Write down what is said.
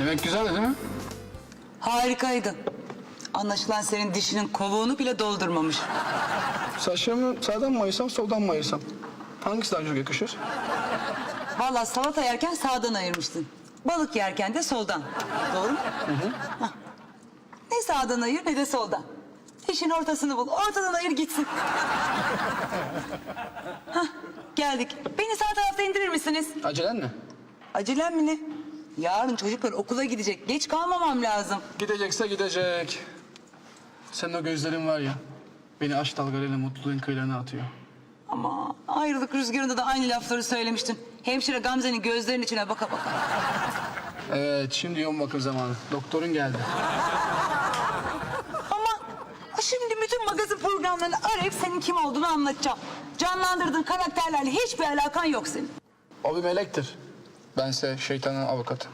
Yemek güzeldi değil mi? Harikaydı. Anlaşılan senin dişinin kovuğunu bile doldurmamış. Saçlarımı sağdan mı ayırsam, soldan mı ayırsam? Hangisi daha çok yakışır? Vallahi salata yerken sağdan ayırmıştın. Balık yerken de soldan. Doğru mu? Hah. Ne sağdan ayır ne de soldan. Dişin ortasını bul. Ortadan ayır gitsin. Hah, geldik. Beni sağ tarafta indirir misiniz? Acelen ne? Acelem mi ne? Yarın çocuklar okula gidecek. Geç kalmamam lazım. Gidecekse gidecek. Senin o gözlerin var ya, beni aşk dalgalarıyla mutluluğun kıyılarına atıyor. Ama ayrılık rüzgarında da aynı lafları söylemiştin. Hemşire Gamze'nin gözlerinin içine baka baka. Evet, şimdi yoğun bakım zamanı. Doktorun geldi. Ama şimdi bütün magazin programlarını arayıp senin kim olduğunu anlatacağım. Canlandırdığın karakterlerle hiçbir alakan yok senin. O bir melektir. Bense şeytanın avukatı.